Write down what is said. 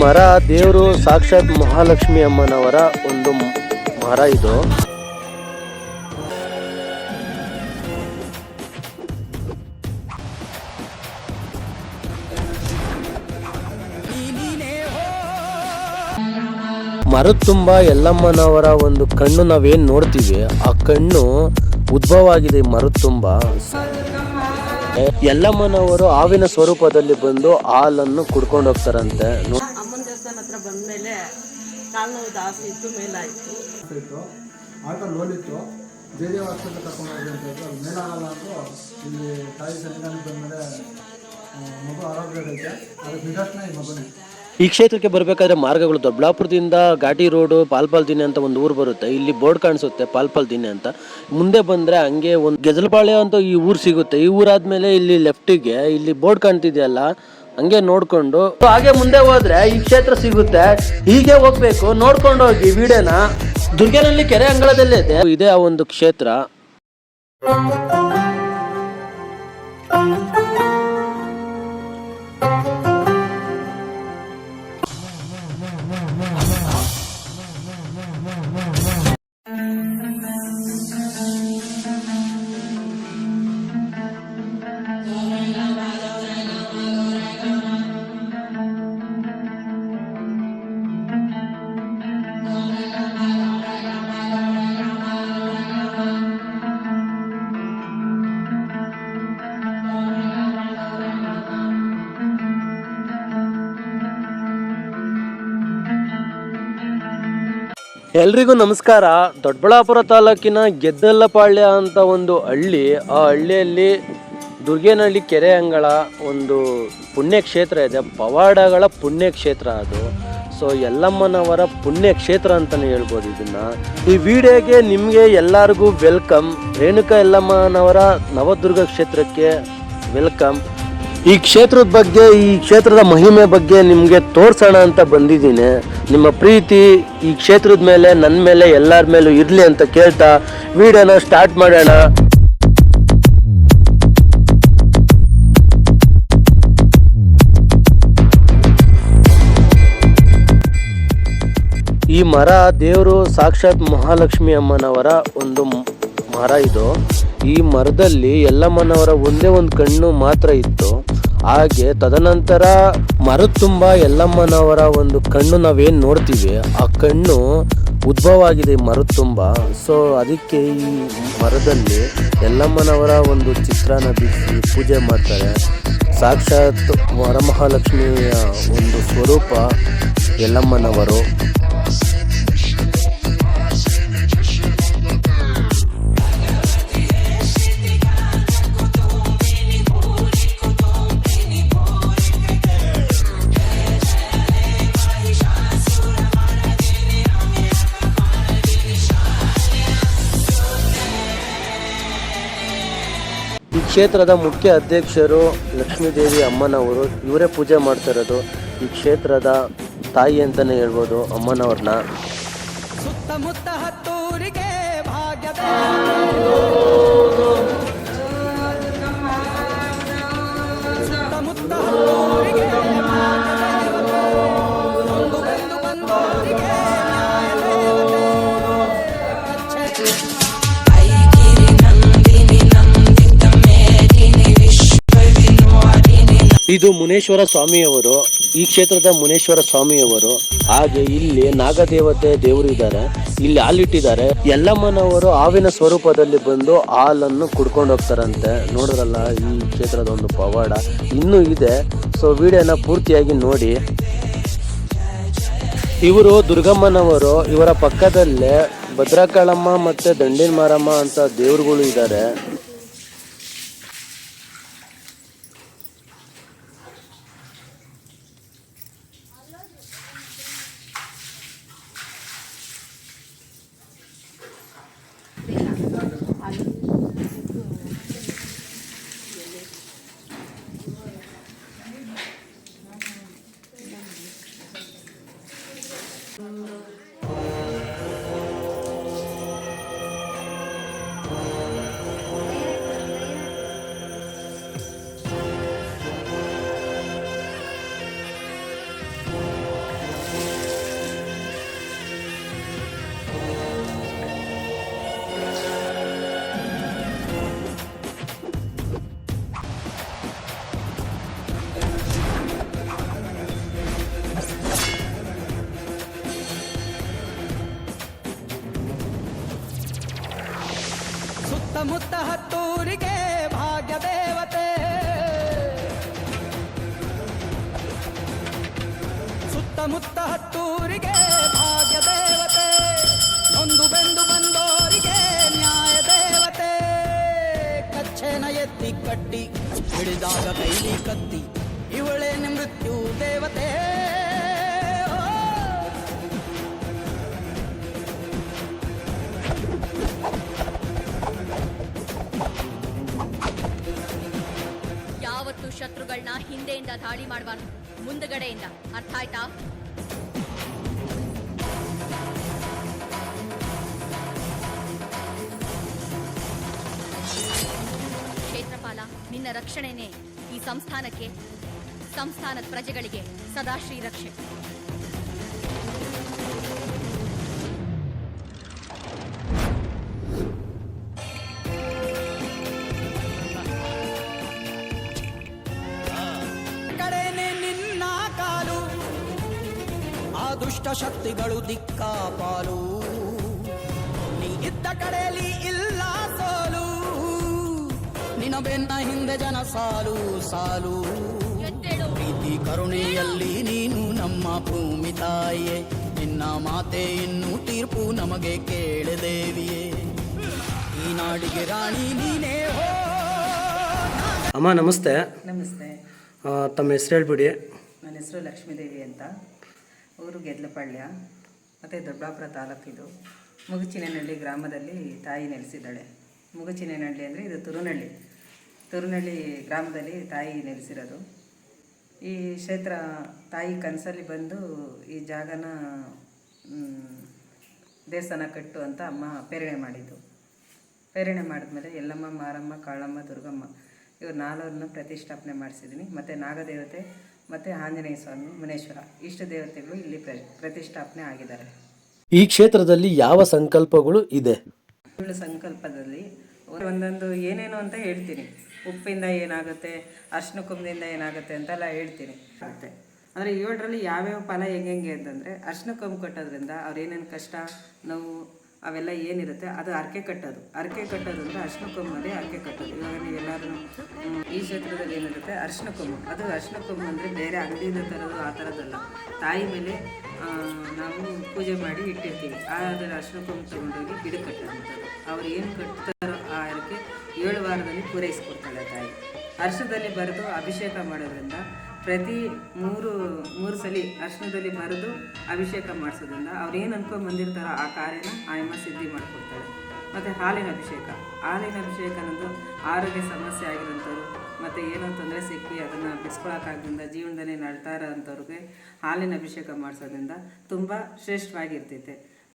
ಮರ, ದೇವರು ಸಾಕ್ಷಾತ್ ಮಹಾಲಕ್ಷ್ಮಿ ಅಮ್ಮನವರ ಒಂದು ಮರ ಇದು. ಮರದ ತುಂಬ ಎಲ್ಲಮ್ಮನವರ ಒಂದು ಕಣ್ಣು ನಾವೇನ್ ನೋಡ್ತೀವಿ, ಆ ಕಣ್ಣು ಉದ್ಭವ ಆಗಿದೆ ಮರದ ತುಂಬ. ಎಲ್ಲಮ್ಮನವರು ಹಾವಿನ ಸ್ವರೂಪದಲ್ಲಿ ಬಂದು ಹಾಲನ್ನು ಕುಡ್ಕೊಂಡು ಹೋಗ್ತಾರಂತೆ. ದೇವಸ್ಥಾನ ಹತ್ರ ಬಂದಮೇಲೆ ಕಾಲು ನೋವು ಜಾಸ್ತಿ ಇತ್ತು ಮೇಲಾಯಿತು. ಇತ್ತು. ಆಟೋ ಲೋಲಿತ್ತು. ಇತ್ತು ಜೆ ಡಿ ಹಾಸ್ಪಿಟಲ್ ಹೋಗಿ ಅಂತ ಹೇಳಿದ್ರು. ಅದು ಮೇಲಾಗಲ್ಲ ಅಂದ್ರು ಇಲ್ಲಿ ತಾಯಿ ಸನ್ನಿಧಾನಕ್ಕೆ ಬಂದಮೇಲೆ ಮಗು ಆರೋಗ್ಯ ಐತೆ. ಅದಕ್ಕೆ ನಿದರ್ಶನ ಈ ಮಗುನೇ. ಈ ಕ್ಷೇತ್ರಕ್ಕೆ ಬರಬೇಕಾದ್ರೆ ಮಾರ್ಗಗಳು ದೊಡ್ಡಬಳ್ಳಾಪುರದಿಂದ ಘಾಟಿ ರೋಡು ಪಾಲ್ಪಾಲ್ ದಿನ ಅಂತ ಒಂದು ಊರು ಬರುತ್ತೆ. ಇಲ್ಲಿ ಬೋರ್ಡ್ ಕಾಣಿಸುತ್ತೆ ಪಾಲ್ಪಾಲ್ ದಿನ ಅಂತ. ಮುಂದೆ ಬಂದ್ರೆ ಹಂಗೆ ಒಂದು ಗೆಜಲ್ಪಾಳ್ಯ ಅಂತ ಈ ಊರು ಸಿಗುತ್ತೆ. ಈ ಊರಾದ್ಮೇಲೆ ಇಲ್ಲಿ ಲೆಫ್ಟಿಗೆ ಇಲ್ಲಿ ಬೋರ್ಡ್ ಕಾಣ್ತಿದೆಯಲ್ಲ ಹಂಗೆ ನೋಡ್ಕೊಂಡು. ಹಾಗೆ ಮುಂದೆ ಹೋದ್ರೆ ಈ ಕ್ಷೇತ್ರ ಸಿಗುತ್ತೆ. ಹೀಗೆ ಹೋಗ್ಬೇಕು. ನೋಡ್ಕೊಂಡು ಹೋಗಿ ವಿಡಿಯೋನ. ದುರ್ಗನಲ್ಲಿ ಕೆರೆ ಅಂಗಳದಲ್ಲೇ ಇದೆ ಇದೇ ಆ ಒಂದು ಕ್ಷೇತ್ರ. ಎಲ್ರಿಗೂ ನಮಸ್ಕಾರ. ದೊಡ್ಡಬಳ್ಳಾಪುರ ತಾಲೂಕಿನ ಗೆದ್ದಲ್ಲಪಾಳ್ಯ ಅಂತ ಒಂದು ಹಳ್ಳಿ, ಆ ಹಳ್ಳಿಯಲ್ಲಿ ದುರ್ಗೇನಹಳ್ಳಿ ಕೆರೆ ಅಂಗಳ ಒಂದು ಪುಣ್ಯಕ್ಷೇತ್ರ ಇದೆ. ಪವಾಡಗಳ ಪುಣ್ಯಕ್ಷೇತ್ರ ಅದು. ಸೊ ಯಲ್ಲಮ್ಮನವರ ಪುಣ್ಯಕ್ಷೇತ್ರ ಅಂತಲೇ ಹೇಳ್ಬೋದು ಇದನ್ನು. ಈ ವಿಡಿಯೋಗೆ ನಿಮಗೆ ಎಲ್ಲರಿಗೂ ವೆಲ್ಕಮ್. ರೇಣುಕಾ ಯಲ್ಲಮ್ಮನವರ ನವದುರ್ಗ ಕ್ಷೇತ್ರಕ್ಕೆ ವೆಲ್ಕಮ್. ಈ ಕ್ಷೇತ್ರದ ಬಗ್ಗೆ, ಈ ಕ್ಷೇತ್ರದ ಮಹಿಮೆ ಬಗ್ಗೆ ನಿಮಗೆ ತೋರಿಸೋಣ ಅಂತ ಬಂದಿದ್ದೀನಿ. ನಿಮ್ಮ ಪ್ರೀತಿ ಈ ಕ್ಷೇತ್ರದ ಮೇಲೆ ನನ್ನ ಮೇಲೆ, ಎಲ್ಲರ ಮೇಲೂ ಇರಲಿ ಅಂತ ಕೇಳ್ತಾ ವಿಡಿಯೋನ ಸ್ಟಾರ್ಟ್ ಮಾಡೋಣ. ಈ ಮರ ದೇವರು ಸಾಕ್ಷಾತ್ ಮಹಾಲಕ್ಷ್ಮಿ ಅಮ್ಮನವರ ಒಂದು ಮರ ಇದು. ಈ ಮರದಲ್ಲಿ ಯಲ್ಲಮ್ಮನವರ ಒಂದೇ ಒಂದು ಕಣ್ಣು ಮಾತ್ರ ಇತ್ತು. ಹಾಗೆ ತದನಂತರ ಮರದ ತುಂಬ ಯಲ್ಲಮ್ಮನವರ ಒಂದು ಕಣ್ಣು ನಾವೇನು ನೋಡ್ತೀವಿ? ಆ ಕಣ್ಣು ಉದ್ಭವ ಆಗಿದೆ ಈ ತುಂಬ ಸೊ ಅದಕ್ಕೆ ಈ ಮರದಲ್ಲಿ ಯಲ್ಲಮ್ಮನವರ ಒಂದು ಚಿತ್ರನ ಬಿಡಿಸಿ ಪೂಜೆ ಮಾಡ್ತಾರೆ. ಸಾಕ್ಷಾತ್ ವರಮಹಾಲಕ್ಷ್ಮಿಯ ಒಂದು ಸ್ವರೂಪ ಎಲ್ಲಮ್ಮನವರು ಕ್ಷೇತ್ರದ ಮುಖ್ಯ ಅಧ್ಯಕ್ಷರು ಲಕ್ಷ್ಮೀದೇವಿ ಅಮ್ಮನವರು ಇವರೇ ಪೂಜೆ ಮಾಡ್ತಾ ಇರೋದು ಈ ಕ್ಷೇತ್ರದ ತಾಯಿ ಅಂತಲೇ ಹೇಳ್ಬೋದು ಅಮ್ಮನವ್ರನ್ನ. ಸುತ್ತಮುತ್ತ ಹತ್ತೂರಿಗೆ ಇದು ಮುನೇಶ್ವರ ಸ್ವಾಮಿಯವರು, ಈ ಕ್ಷೇತ್ರದ ಮುನೇಶ್ವರ ಸ್ವಾಮಿಯವರು, ಹಾಗೆ ಇಲ್ಲಿ ನಾಗದೇವತೆ ದೇವರು ಇದ್ದಾರೆ, ಇಲ್ಲಿ ಹಾಲಿಟ್ಟಿದ್ದಾರೆ ಎಲ್ಲಮ್ಮನವರು ಹಾವಿನ ಸ್ವರೂಪದಲ್ಲಿ ಬಂದು ಹಾಲನ್ನು ಕುಡ್ಕೊಂಡು ಹೋಗ್ತಾರಂತೆ. ನೋಡಿದ್ರಲ್ಲ, ಈ ಕ್ಷೇತ್ರದ ಒಂದು ಪವಾಡ ಇನ್ನೂ ಇದೆ. ಸೊ ವಿಡಿಯೋನ ಪೂರ್ತಿಯಾಗಿ ನೋಡಿ. ಇವರು ದುರ್ಗಮ್ಮನವರು, ಇವರ ಪಕ್ಕದಲ್ಲೇ ಭದ್ರಕಾಳಮ್ಮ ಮತ್ತೆ ದಂಡಿನ ಮಾರಮ್ಮ ಅಂತ ದೇವರುಗಳು ಇದ್ದಾರೆ. ಸುತ್ತಮುತ್ತ ಹತ್ತೂರಿಗೆ ಭಾಗ್ಯ ದೇವತೆ ಸುತ್ತಮುತ್ತ ಹತ್ತೂರಿಗೆ ಭಾಗ್ಯ ದೇವತೆ ನೊಂದು ಬೆಂದು ಬಂದೋರಿಗೆ ನ್ಯಾಯ ದೇವತೆ ಕಚ್ಚೆನ ಎತ್ತಿ ಕಟ್ಟಿ, ಹಿಡಿದಾಗ ಕೈಲಿ ಕತ್ತಿ ಹಿಂದೆಯಿಂದ ದಾಳಿ ಮಾಡಬಾರ್ದು ಮುಂದಗಡೆಯಿಂದ. ಅರ್ಥ ಆಯ್ತಾ? ಕ್ಷೇತ್ರಪಾಲ, ನಿನ್ನ ರಕ್ಷಣೆನೇ ಈ ಸಂಸ್ಥಾನಕ್ಕೆ, ಸಂಸ್ಥಾನದ ಪ್ರಜೆಗಳಿಗೆ ಸದಾಶ್ರೀ ಶ್ರೀರಕ್ಷೆ ಆ ದುಷ್ಟ ಶಕ್ತಿಗಳು ದಿಕ್ಕಾಪಾಲು. ನೀ ಇದ್ದ ಕಡೆಯಲ್ಲಿ ಇಲ್ಲ ಸೋಲು. ನಿನ ಬೆನ್ನ ಹಿಂದೆ ಜನ ಸಾಲು ಸಾಲು. ಪ್ರೀತಿ ಕರುಣೆಯಲ್ಲಿ ನೀನು ನಮ್ಮ ಭೂಮಿ ತಾಯಿಯೇ. ನಿನ್ನ ಮಾತೆ ಇನ್ನು ತೀರ್ಪು ನಮಗೆ ಕೇಳದೇವಿಯೇ. ಈ ನಾಡಿಗೆ ರಾಣಿ ನೀನೇ ಹೋ. ಅಮ್ಮ ನಮಸ್ತೆ. ನಮಸ್ತೆ. ತಮ್ಮ ಹೆಸರು ಹೇಳ್ಬಿಡಿ. ನನ್ನ ಹೆಸರು ಲಕ್ಷ್ಮೀದೇವಿ ಅಂತ. ಊರು ಗೆದ್ಲಪಾಳ್ಯ, ಮತ್ತು ದೊಡ್ಡಾಪುರ ತಾಲೂಕಿದು. ಮುಗುಚಿನಹಳ್ಳಿ ಗ್ರಾಮದಲ್ಲಿ ತಾಯಿ ನೆಲೆಸಿದ್ದಾಳೆ. ಮುಗುಚಿನಹಳ್ಳಿ ಅಂದರೆ ಇದು ತುರುನಹಳ್ಳಿ ತುರುನಳ್ಳಿ ಗ್ರಾಮದಲ್ಲಿ ತಾಯಿ ನೆಲೆಸಿರೋದು. ಈ ಕ್ಷೇತ್ರ ತಾಯಿ ಕನಸಲ್ಲಿ ಬಂದು ಈ ಜಾಗನ ದೇವಸ್ಥಾನ ಕಟ್ಟು ಅಂತ ಅಮ್ಮ ಪ್ರೇರಣೆ ಮಾಡಿದ್ದು. ಪ್ರೇರಣೆ ಮಾಡಿದ್ಮೇಲೆ ಎಲ್ಲಮ್ಮ ಮಾರಮ್ಮ, ಕಾಳಮ್ಮ, ದುರ್ಗಮ್ಮ ಇವ್ರು ನಾಲ್ವರನ್ನ ಪ್ರತಿಷ್ಠಾಪನೆ ಮಾಡಿಸಿದ್ದೀನಿ ಮತ್ತು ನಾಗದೇವತೆ ಮತ್ತು ಆಂಜನೇಯ ಸ್ವಾಮಿ ಮುನೇಶ್ವರ ಇಷ್ಟು ದೇವತೆಗಳು ಇಲ್ಲಿ ಪ್ರ ಪ್ರತಿಷ್ಠಾಪನೆ ಆಗಿದ್ದಾರೆ. ಈ ಕ್ಷೇತ್ರದಲ್ಲಿ ಯಾವ ಸಂಕಲ್ಪಗಳು ಇದೆ? ಸಂಕಲ್ಪದಲ್ಲಿ ಒಂದೊಂದು ಏನೇನು ಅಂತ ಹೇಳ್ತೀನಿ. ಉಪ್ಪಿಂದ ಏನಾಗುತ್ತೆ ಅರ್ಶಿನ ಕುಂಭದಿಂದ ಏನಾಗುತ್ತೆ ಅಂತೆಲ್ಲ ಹೇಳ್ತೀನಿ. ಆಗುತ್ತೆ. ಅಂದರೆ ಏಳರಲ್ಲಿ ಯಾವ್ಯಾವ ಫಲ ಹೆಂಗೆ ಅಂತಂದರೆ ಅರ್ಶಿನ ಕುಂಭ ಕಟ್ಟೋದ್ರಿಂದ ಅವ್ರು ಏನೇನು ಕಷ್ಟ ನೋವು ಅವೆಲ್ಲ ಏನಿರುತ್ತೆ, ಅದು ಅರಕೆ ಕಟ್ಟೋದು. ಅರಕೆ ಕಟ್ಟೋದು ಅಂದರೆ ಅರ್ಶಿನ ಕೊಂಬಲ್ಲಿ ಅರಕೆ ಕಟ್ಟೋದು. ಇವಾಗ ನೀವೆಲ್ಲರೂ ಈ ಕ್ಷೇತ್ರದಲ್ಲಿ ಏನಿರುತ್ತೆ ಅರ್ಶಿನ ಕೊಂಬು ಅದು ಅರ್ಶಿನ ಕೊಂಬು ಅಂದರೆ ಬೇರೆ ಅಂಗಡಿಯಿಂದ ತರೋದು ಆ ಥರದ್ದಲ್ಲ. ತಾಯಿ ಮೇಲೆ ನಾವು ಪೂಜೆ ಮಾಡಿ ಇಟ್ಟಿರ್ತೀವಿ. ಅದರ ಅರ್ಶಿನ ಕೊಂಬು ತೊಗೊಂಡೋಗಿ ಗಿಡ ಕಟ್ಟೋದಂಥದ್ದು ಅವ್ರು ಏನು ಕಟ್ತಾರೋ ಆ ಅರಕೆ ಏಳು ವಾರದಲ್ಲಿ ಪೂರೈಸ್ಕೊಡ್ತಾಳೆ ತಾಯಿ. ಅರ್ಶದಲ್ಲಿ ಬರೆದು ಅಭಿಷೇಕ ಮಾಡೋದ್ರಿಂದ ಪ್ರತಿ ಮೂರು ಮೂರು ಸಲ ಅರ್ಶನದಲ್ಲಿ ಬರೆದು ಅಭಿಷೇಕ ಮಾಡಿಸೋದ್ರಿಂದ ಅವ್ರು ಏನು ಬಂದಿರ್ತಾರೋ ಆ ಕಾರ್ಯನ ಆಯಮ್ಮ ಸಿದ್ಧಿ ಮಾಡಿಕೊಡ್ತಾಳೆ ಮತ್ತು ಹಾಲಿನ ಅಭಿಷೇಕ. ಹಾಲಿನ ಅಭಿಷೇಕ ಅನ್ನೋದು ಆರೋಗ್ಯ ಸಮಸ್ಯೆ ಆಗಿರೋಂಥವ್ರು, ಮತ್ತು ಏನೋ ತೊಂದರೆ ಸಿಕ್ಕಿ ಅದನ್ನು ಬಿಸ್ಕೊಳಕ್ಕಾಗದಿಂದ ಜೀವನದಲ್ಲಿ ನಡೀತಾ ಇರೋ ಅಂಥವ್ರಿಗೆ ಹಾಲಿನ ಅಭಿಷೇಕ ಮಾಡಿಸೋದ್ರಿಂದ ತುಂಬ ಶ್ರೇಷ್ಠವಾಗಿರ್ತೈತೆ.